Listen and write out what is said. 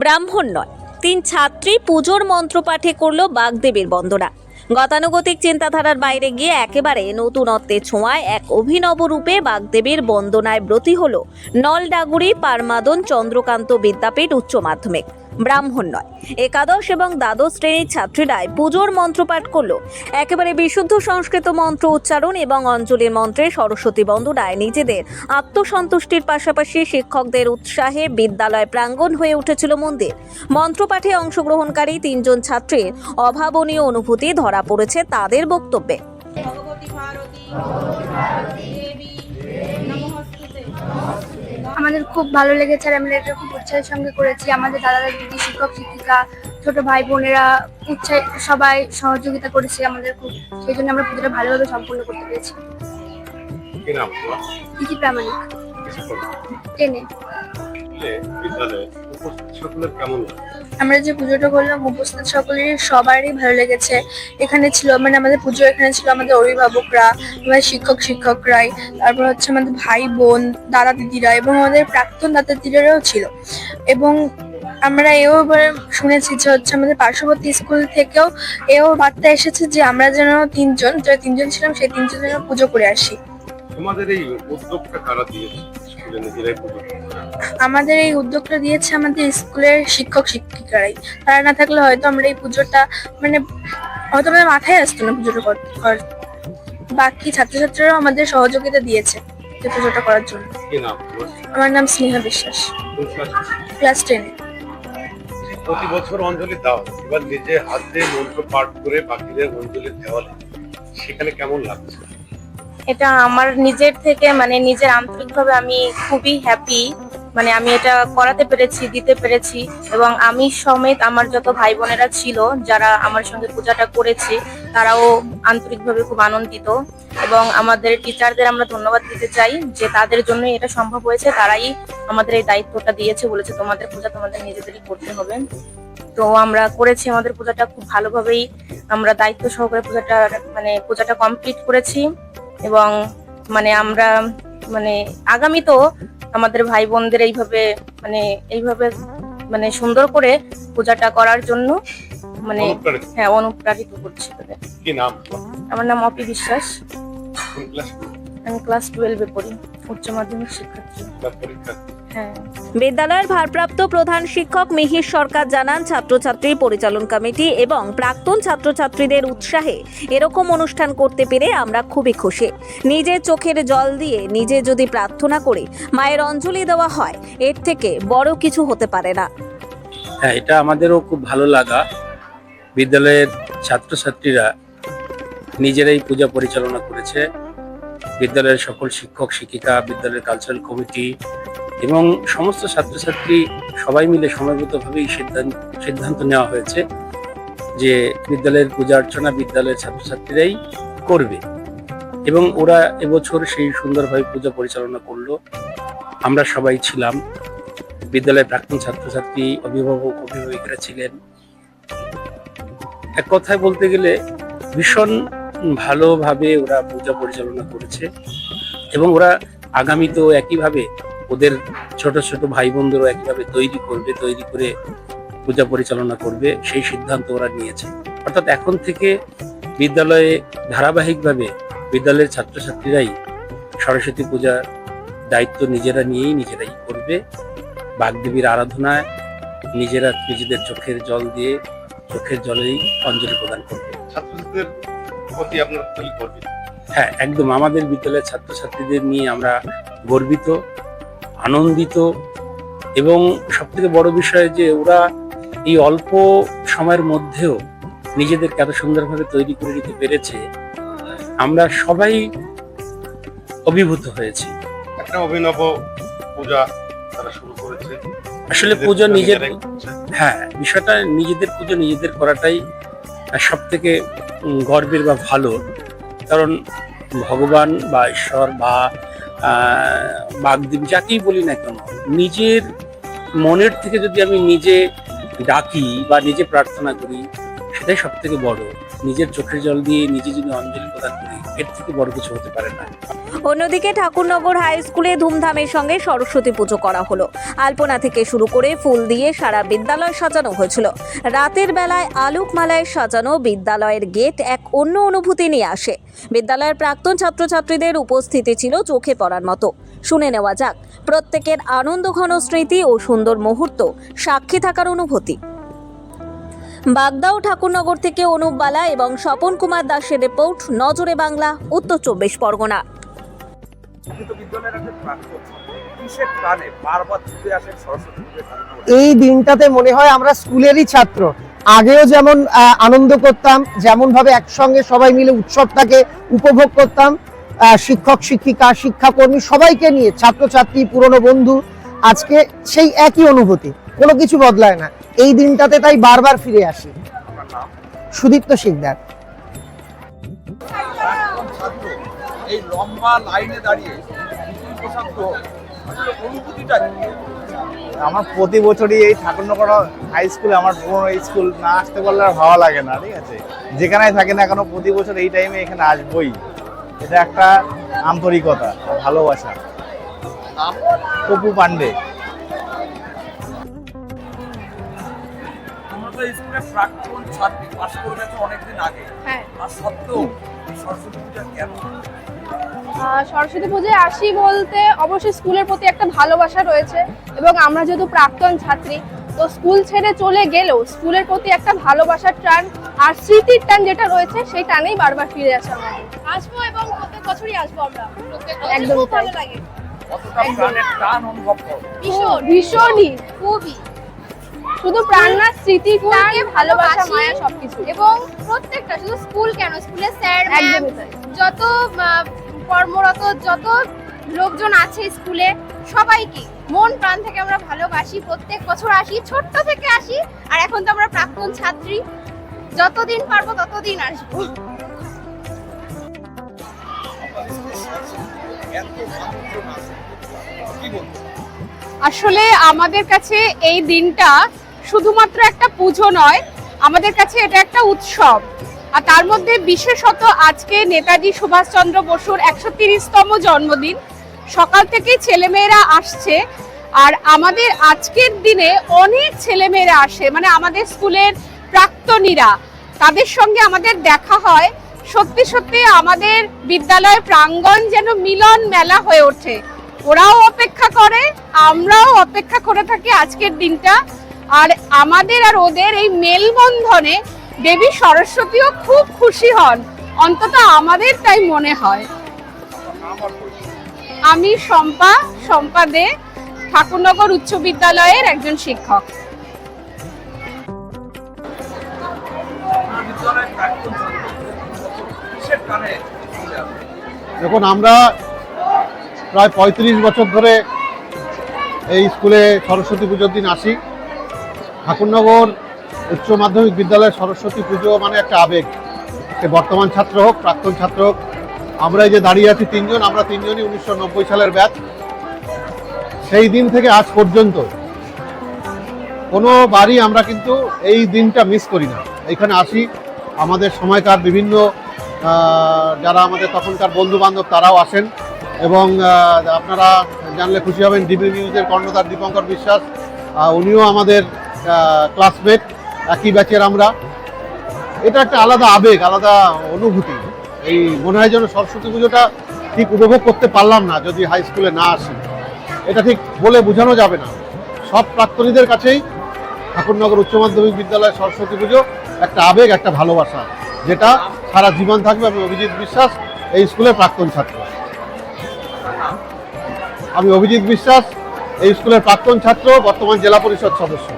ব্রাহ্মণ নয়, তিন ছাত্রী পুজোর মন্ত্র পাঠে করল বাগদেবীর বন্দনা। গতানুগতিক চিন্তাধারার বাইরে গিয়ে একেবারে নতুনত্বে ছোঁয়ায় এক অভিনব রূপে বাগদেবীর বন্দনায় ব্রতী হল নলডাগুড়ি পারমাদন চন্দ্রকান্ত বিদ্যাপীঠ উচ্চ মাধ্যমিক। ব্রাহ্মণ নয়। একাদশ এবং দ্বাদশ শ্রেণির ছাত্রীরাই পুজোর মন্ত্রপাঠ করল। একেবারে বিশুদ্ধ সংস্কৃত মন্ত্র উচ্চারণ এবং অঞ্জলির মন্ত্রে সরস্বতী বন্দনায় নিজেদের আত্মসন্তুষ্টির পাশাপাশি শিক্ষকদের উৎসাহে বিদ্যালয় প্রাঙ্গণ হয়ে উঠেছিল মন্দির। মন্ত্রপাঠে অংশগ্রহণকারী তিনজন ছাত্রীর অভাবনীয় অনুভূতি ধরা পড়েছে তাদের বক্তব্যে। ভগবতী ভারতী দেবী নমস্তুতে আমাদের খুব ভালো লেগেছে আর আমরা এটা খুব উৎসাহের সঙ্গে করেছি। আমাদের দাদা দিদি শিক্ষক শিক্ষিকা ছোট ভাই বোনেরা উৎসাহ সবাই সহযোগিতা করেছে আমাদের খুব। সেই জন্য আমরা পুজোটা ভালোভাবে সম্পূর্ণ করতে পেরেছি। কি নাম? প্রামাণিক? কিছু করো বিদ্যালয়ে উপস্থিত সকলের কেমন আমরা যে পুজোটা করলাম উপস্থিত সকলেরই সবারই ভালো লেগেছে। এখানে ছিল মানে আমাদের পুজো এখানে ছিল আমাদের অভিভাবকরা আমাদের শিক্ষক শিক্ষকরাই তারপর হচ্ছে আমাদের ভাই বোন দাদা দিদিরা এবং আমাদের প্রাক্তন দাদা দিদিরাও ছিল। এবং আমরা এও এবার শুনেছি যে হচ্ছে আমাদের পার্শ্ববর্তী স্কুল থেকেও এও বার্তা এসেছে যে আমরা যেন তিনজন যে তিনজন ছিলাম সেই তিনজন যেন পুজো করে আসি। তোমাদের এই উদ্যোগটা কারা দিয়েছে? স্কুলে নিজেরাই আমাদের এই উদ্যোগটা দিয়েছে আমাদের স্কুলের শিক্ষক শিক্ষিকারাই। তারা না থাকলে হয়তো আমরা এই পুজোটা মানে হয়তো আমাদের মাথায় আসতো না পুজোটা বাকি ছাত্রছাত্রীরাও আমাদের সহযোগিতা দিয়েছে পুজোটা করার জন্য। আমার নাম স্নেহা বিশ্বাস। ক্লাস? টেনে। প্রতি বছর অঞ্জলি দাও। এবার নিজে হাত মন্ত্র পাঠ করে বাকিদের অঞ্জলি দেওয়ালে সেখানে কেমন লাগছে? এটা আমার নিজের থেকে মানে নিজের আন্তরিকভাবে আমি খুবই হ্যাপি মানে আমি এটা করাতে পেরেছি, দিতে পেরেছি। এবং আমি সমেত আমার যত ভাই বোনেরা ছিল, যারা আমার সঙ্গে পূজাটা করেছে, তারাও আন্তরিকভাবে খুব আনন্দিত। এবং আমাদের টিচারদের আমরা ধন্যবাদ দিতে চাই যে তাদের জন্য এটা সম্ভব হয়েছে। তারাই আমাদের এই দায়িত্বটা দিয়েছে, বলেছে তোমাদের পূজা তোমাদের নিজেদেরই করতে হবে। তো আমরা করেছি আমাদের পূজাটা, খুব ভালোভাবেই আমরা দায়িত্ব সহকারে পূজাটা মানে পূজাটা কমপ্লিট করেছি। এবং মানে আমরা মানে আগামী তো আমাদের ভাই বোনদের এইভাবে মানে এইভাবে মানে সুন্দর করে পূজাটা করার জন্য মানে হ্যাঁ অনুপ্রাণিত করছি তাদের। কি নাম? আমার নাম অপি বিশ্বাস। আমি ক্লাস টুয়েলভে পড়ি উচ্চ মাধ্যমিক শিক্ষার্থী। বিদ্যালয়ের ভারপ্রাপ্ত প্রধান শিক্ষক মিহির সরকার জানান ছাত্রছাত্রী পরিচালন কমিটি এবং প্রাক্তন ছাত্রছাত্রীদের উৎসাহে এরকম অনুষ্ঠান করতে পেরে আমরা খুবই খুশি। নিজের চোখের জল দিয়ে নিজে যদি প্রার্থনা করে মায়ের অঞ্জলি দেওয়া হয় এর থেকে বড় কিছু হতে পারে না। হ্যাঁ এটা আমাদেরও খুব ভালো লাগা। বিদ্যালয়ের ছাত্রছাত্রীরা নিজেরাই পূজা পরিচালনা করেছে। বিদ্যালয়ের সকল শিক্ষক শিক্ষিকা বিদ্যালয়ের কালচারাল কমিটি এবং সমস্ত ছাত্রছাত্রী সবাই মিলে সময়গতভাবেই সিদ্ধান্ত সিদ্ধান্ত নেওয়া হয়েছে যে বিদ্যালয়ের পূজা অর্চনা বিদ্যালয়ের ছাত্রছাত্রীরাই করবে। এবং ওরা এবছর সেই সুন্দরভাবে পূজা পরিচালনা করল। আমরা সবাই ছিলাম। বিদ্যালয়ের প্রাক্তন ছাত্রছাত্রী, অভিভাবক, অভিভাবিকরা ছিলেন। এক কথায় বলতে গেলে ভীষণ ভালোভাবে ওরা পূজা পরিচালনা করেছে। এবং ওরা আগামীতেও একইভাবে ওদের ছোট ছোট ভাই বোনদেরও একইভাবে তৈরি করবে তৈরি করে পূজা পরিচালনা করবে সেই সিদ্ধান্ত ওরা নিয়েছে। অর্থাৎ এখন থেকে বিদ্যালয়ে ধারাবাহিকভাবে বিদ্যালয়ের ছাত্রছাত্রীরাই সরস্বতী পূজার দায়িত্ব নিজেরা নিয়েই নিজেরাই করবে। বাগদেবীর আরাধনায় নিজেরা নিজেদের চোখের জল দিয়ে চোখের জলেই অঞ্জলি প্রদান করবে। ছাত্রছাত্রীদের প্রতি আপনার করবে হ্যাঁ একদম আমাদের বিদ্যালয়ের ছাত্রছাত্রীদের নিয়ে আমরা গর্বিত। আনন্দিত। এবং সবথেকে বড় বিষয় যে ওরা এই অল্প সময়ের মধ্যেও নিজেদেরকে এত সুন্দরভাবে তৈরি করে নিতে পেরেছে আমরা সবাই অভিভূত হয়েছি। একটা অভিনব পূজা তারা শুরু করেছে। আসলে পুজো নিজের হ্যাঁ বিষয়টা নিজেদের পুজো নিজেদের করাটাই সব থেকে গর্বের বা ভালো। কারণ ভগবান বা ঈশ্বর বা আহ, বাগদেবী যাকেই বলি না কেন নিজের মনের থেকে যদি আমি নিজে ডাকি বা নিজে প্রার্থনা করি সেটাই সব থেকে বড়। নিজের চোখের জল দিয়ে নিজে যদি অঞ্জলি প্রদান করি এর থেকে বড় কিছু হতে পারে না। অন্যদিকে ঠাকুরনগর হাই স্কুলে ধুমধামের সঙ্গে সরস্বতী পুজো করা হলো। আলপনা থেকে শুরু করে ফুল দিয়ে সারা বিদ্যালয় সাজানো হয়েছিল। রাতের বেলায় আলোকমালায় সাজানো বিদ্যালয়ের গেট এক অন্য অনুভূতি নিয়ে আসে। বিদ্যালয়ের প্রাক্তন ছাত্রছাত্রীদের উপস্থিতি ছিল চোখে পড়ার মতো। শুনে নেওয়া যাক, প্রত্যেকের আনন্দঘন স্মৃতি ও সুন্দর মুহূর্ত সাক্ষী থাকার অনুভূতি। বাগদাও ঠাকুরনগর থেকে অনুপ বালা এবং স্বপন কুমার দাসের রিপোর্ট, নজরে বাংলা, উত্তর চব্বিশ পরগনা। কিন্তু বিদ্যালয়ের একটা প্রাক্তন কিসের প্রাণে বারবার ছুটে আসেন সরস্বতী এই দিনটাতে মনে হয় আমরা স্কুলেরই ছাত্র। আগেও যেমন আনন্দ করতাম যেমন ভাবে একসঙ্গে সবাই মিলে উৎসবটাকে উপভোগ করতাম আহ, শিক্ষক শিক্ষিকা শিক্ষাকর্মী সবাইকে নিয়ে ছাত্রছাত্রী পুরনো বন্ধু আজকে সেই একই অনুভূতি কোনো কিছু বদলায় না। এই দিনটাতে তাই বারবার ফিরে আসি। সুদীপ্ত শিকদার। এই লম্বা লাইনে দাঁড়িয়ে নতুন গ্রহণ আসলে অনুভূতিটা আমার প্রতি বছরই এই ঠাকুরনগর হাই স্কুলে আমার পুরনো স্কুল না আসতে পারলে আর ভালো লাগে না ঠিক আছে? যেখানেই থাকে না কেন প্রতি বছর এই টাইমে এখানে আসবই। এটা একটা আন্তরিকতা ভালোবাসা। তপু পান্ডে স্কুলের প্রাক্তন ছাত্রী পাশ করে গেছো অনেকদিন আগে। হ্যাঁ। আর সত্ত্বেও সরস্বতী পূজা কেন সরস্বতী পুজোয় আসি বলতে অবশ্যই স্কুলের প্রতি একটা ভালোবাসা রয়েছে এবং আমরা যেহেতু প্রাক্তন ছাত্রী তো স্কুল ছেড়ে চলে গেলেও স্কুলের প্রতি একটা ভালোবাসার টান আর স্মৃতির টান যেটা রয়েছে সেই টানেই বারবার ফিরে আসে আমাদের আসব এবং প্রত্যেক বছরই আসব আমরা। একদম ভালো লাগে। ভীষণই। খুবই। শুধু প্রাণ না স্মৃতির টান ভালোবাসা মায়া সবকিছু এবং প্রত্যেকটা শুধু স্কুল কেন? স্কুলের স্যার ম্যাম যত কর্মরত যত লোকজন আছে স্কুলে, সবাইকে মন প্রাণ থেকে আমরা ভালোবাসি। প্রত্যেক বছর আসি, ছোট্ট থেকে আসি, আর এখন তো আমরা প্রাক্তন ছাত্রী। যতদিন পারব ততদিন আসব। আসলে আমাদের কাছে এই দিনটা শুধুমাত্র একটা পুজো নয়, আমাদের কাছে এটা একটা উৎসব। আর তার মধ্যে বিশেষত আজকে নেতাজি সুভাষচন্দ্র বসুর একশো তিরিশতম জন্মদিন। সকাল থেকেই ছেলেমেয়েরা আসছে। আর আমাদের আজকের দিনে অনেক ছেলেমেয়েরা আসে মানে আমাদের স্কুলের প্রাক্তনীরা। তাদের সঙ্গে আমাদের দেখা হয়। সত্যি সত্যি আমাদের বিদ্যালয় প্রাঙ্গণ যেন মিলন মেলা হয়ে ওঠে। ওরাও অপেক্ষা করে, আমরাও অপেক্ষা করে থাকি আজকের দিনটা। আর আমাদের আর ওদের এই মেলবন্ধনে দেবী সরস্বতীও খুব খুশি হন। অন্তত আমাদের তাই মনে হয়। আমি শম্পা শম্পা দে, ঠাকুরনগর উচ্চ বিদ্যালয়ের একজন শিক্ষক। দেখুন, আমরা প্রায় পঁয়ত্রিশ বছর ধরে এই স্কুলে সরস্বতী পুজোর দিন আসি। ঠাকুরনগর উচ্চ মাধ্যমিক বিদ্যালয়ের সরস্বতী পুজো মানে একটা আবেগ। সে বর্তমান ছাত্র হোক, প্রাক্তন ছাত্র হোক আমরা যে দাঁড়িয়ে আছি তিনজন, আমরা তিনজনই উনিশশো নব্বই সালের ব্যাচ। সেই দিন থেকে আজ পর্যন্ত কোনো বারই আমরা কিন্তু এই দিনটা মিস করি না। এখানে আসি, আমাদের সময়কার বিভিন্ন যারা আমাদের তখনকার বন্ধু বান্ধব তারাও আসেন এবং আপনারা জানলে খুশি হবেন ডিবি নিউজের কর্ণধার দীপঙ্কর বিশ্বাস উনিও আমাদের ক্লাসমেট একই ব্যাচের আমরা। এটা একটা আলাদা আবেগ, আলাদা অনুভূতি। এই মনে হয় যেন সরস্বতী পুজোটা ঠিক উপভোগ করতে পারলাম না, যদি হাই স্কুলে না আসি। এটা ঠিক বলে বোঝানো যাবে না। সব প্রাক্তনীদের কাছেই ঠাকুরনগর উচ্চ মাধ্যমিক বিদ্যালয়ের সরস্বতী পুজো একটা আবেগ, একটা ভালোবাসা, যেটা সারা জীবন থাকবে আমি অভিজিৎ বিশ্বাস, এই স্কুলের প্রাক্তন ছাত্র। আমি অভিজিৎ বিশ্বাস, এই স্কুলের প্রাক্তন ছাত্র, বর্তমান জেলা পরিষদ সদস্য।